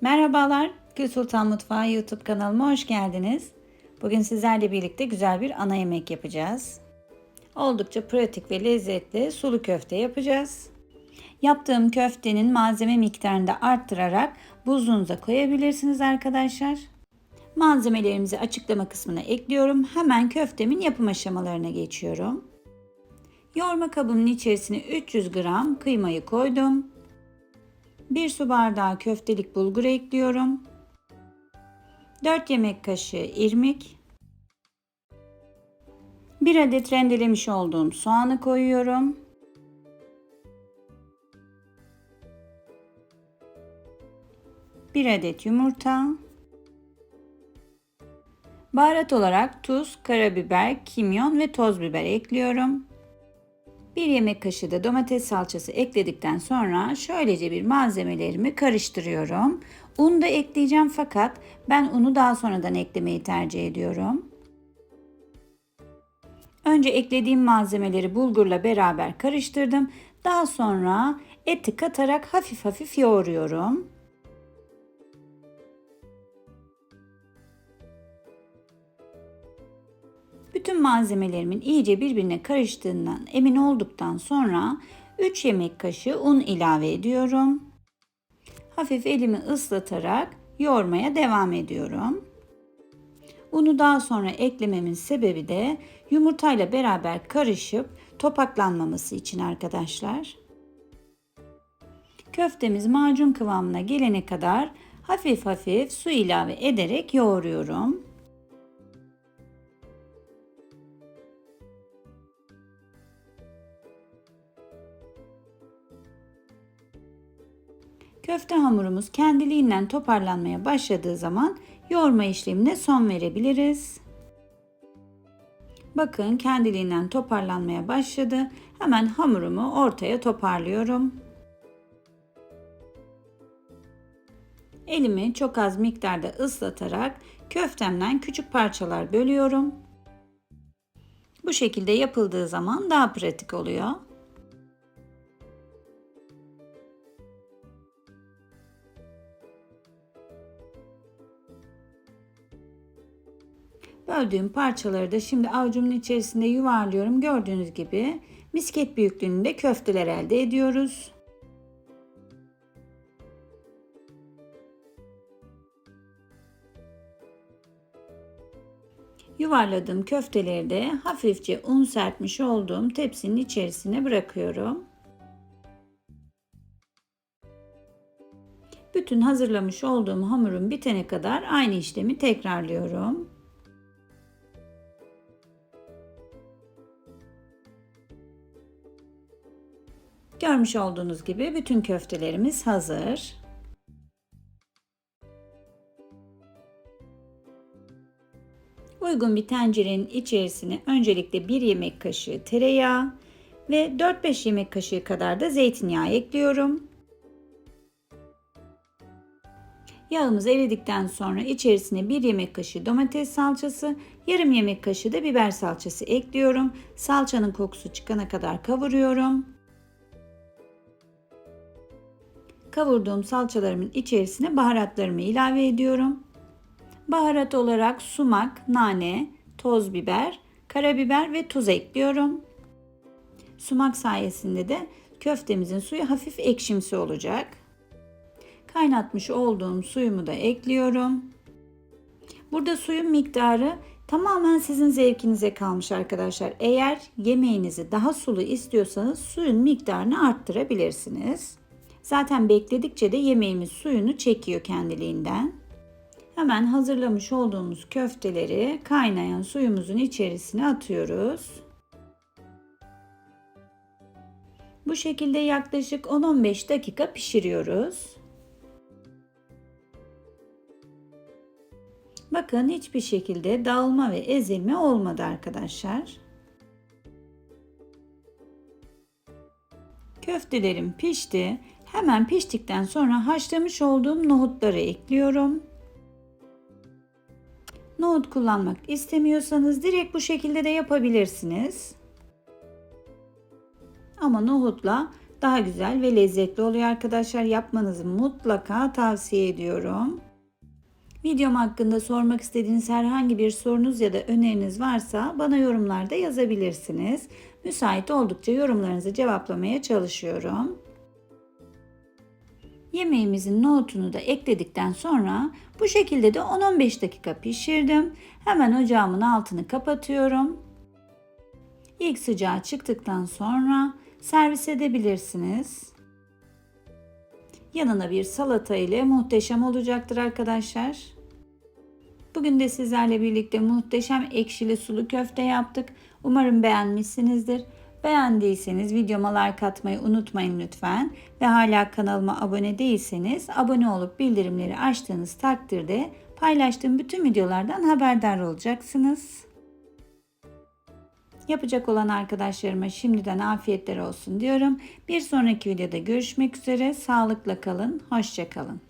Merhabalar, Gül Sultan Mutfağı YouTube kanalıma hoş geldiniz. Bugün sizlerle birlikte güzel bir ana yemek yapacağız. Oldukça pratik ve lezzetli sulu köfte yapacağız. Yaptığım köftenin malzeme miktarını da arttırarak buzluğunuza koyabilirsiniz arkadaşlar. Malzemelerimizi açıklama kısmına ekliyorum. Hemen köftemin yapım aşamalarına geçiyorum. Yoğurma kabımın içerisine 300 gram kıymayı koydum. 1 su bardağı köftelik bulgur ekliyorum. 4 yemek kaşığı irmik. 1 adet rendelemiş olduğum soğanı koyuyorum. Bir adet yumurta. Baharat olarak tuz, karabiber, kimyon ve toz biber ekliyorum. Bir yemek kaşığı da domates salçası ekledikten sonra şöylece bir malzemelerimi karıştırıyorum. Un da ekleyeceğim fakat ben unu daha sonradan eklemeyi tercih ediyorum. Önce eklediğim malzemeleri bulgurla beraber karıştırdım. Daha sonra eti katarak hafif hafif yoğuruyorum. Bütün malzemelerimin iyice birbirine karıştığından emin olduktan sonra 3 yemek kaşığı un ilave ediyorum. Hafif elimi ıslatarak yoğurmaya devam ediyorum. Unu daha sonra eklememin sebebi de yumurtayla beraber karışıp topaklanmaması için arkadaşlar. Köftemiz macun kıvamına gelene kadar hafif hafif su ilave ederek yoğuruyorum. Köfte hamurumuz kendiliğinden toparlanmaya başladığı zaman yoğurma işlemine son verebiliriz. Bakın kendiliğinden toparlanmaya başladı. Hemen hamurumu ortaya toparlıyorum. Elimi çok az miktarda ıslatarak köftemden küçük parçalar bölüyorum. Bu şekilde yapıldığı zaman daha pratik oluyor. Böldüğüm parçaları da şimdi avucumun içerisinde yuvarlıyorum. Gördüğünüz gibi misket büyüklüğünde köfteler elde ediyoruz. Yuvarladığım köfteleri de hafifçe un serpmiş olduğum tepsinin içerisine bırakıyorum. Bütün hazırlamış olduğum hamurun bitene kadar aynı işlemi tekrarlıyorum. Görmüş olduğunuz gibi bütün köftelerimiz hazır. Uygun bir tencerenin içerisine öncelikle 1 yemek kaşığı tereyağı ve 4-5 yemek kaşığı kadar da zeytinyağı ekliyorum. Yağımız eridikten sonra içerisine 1 yemek kaşığı domates salçası, yarım yemek kaşığı da biber salçası ekliyorum. Salçanın kokusu çıkana kadar kavuruyorum. Kavurduğum salçalarımın içerisine baharatlarımı ilave ediyorum. Baharat olarak sumak, nane, toz biber, karabiber ve tuz ekliyorum. Sumak sayesinde de köftemizin suyu hafif ekşimsi olacak. Kaynatmış olduğum suyumu da ekliyorum. Burada suyun miktarı tamamen sizin zevkinize kalmış arkadaşlar. Eğer yemeğinizi daha sulu istiyorsanız suyun miktarını arttırabilirsiniz. Zaten bekledikçe de yemeğimiz suyunu çekiyor kendiliğinden. Hemen hazırlamış olduğumuz köfteleri kaynayan suyumuzun içerisine atıyoruz. Bu şekilde yaklaşık 10-15 dakika pişiriyoruz. Bakın hiçbir şekilde dağılma ve ezilme olmadı arkadaşlar. Köftelerim pişti. Hemen piştikten sonra haşlamış olduğum nohutları ekliyorum. Nohut kullanmak istemiyorsanız direkt bu şekilde de yapabilirsiniz. Ama nohutla daha güzel ve lezzetli oluyor arkadaşlar. Yapmanızı mutlaka tavsiye ediyorum. Videom hakkında sormak istediğiniz herhangi bir sorunuz ya da öneriniz varsa bana yorumlarda yazabilirsiniz. Müsait oldukça yorumlarınızı cevaplamaya çalışıyorum. Yemeğimizin nohutunu da ekledikten sonra bu şekilde de 10-15 dakika pişirdim. Hemen ocağımın altını kapatıyorum. İlk sıcağı çıktıktan sonra servis edebilirsiniz. Yanına bir salata ile muhteşem olacaktır arkadaşlar. Bugün de sizlerle birlikte muhteşem ekşili sulu köfte yaptık. Umarım beğenmişsinizdir. Beğendiyseniz videoma like atmayı unutmayın lütfen. Ve hala kanalıma abone değilseniz abone olup bildirimleri açtığınız takdirde paylaştığım bütün videolardan haberdar olacaksınız. Yapacak olan arkadaşlarıma şimdiden afiyetler olsun diyorum. Bir sonraki videoda görüşmek üzere. Sağlıkla kalın, hoşça kalın.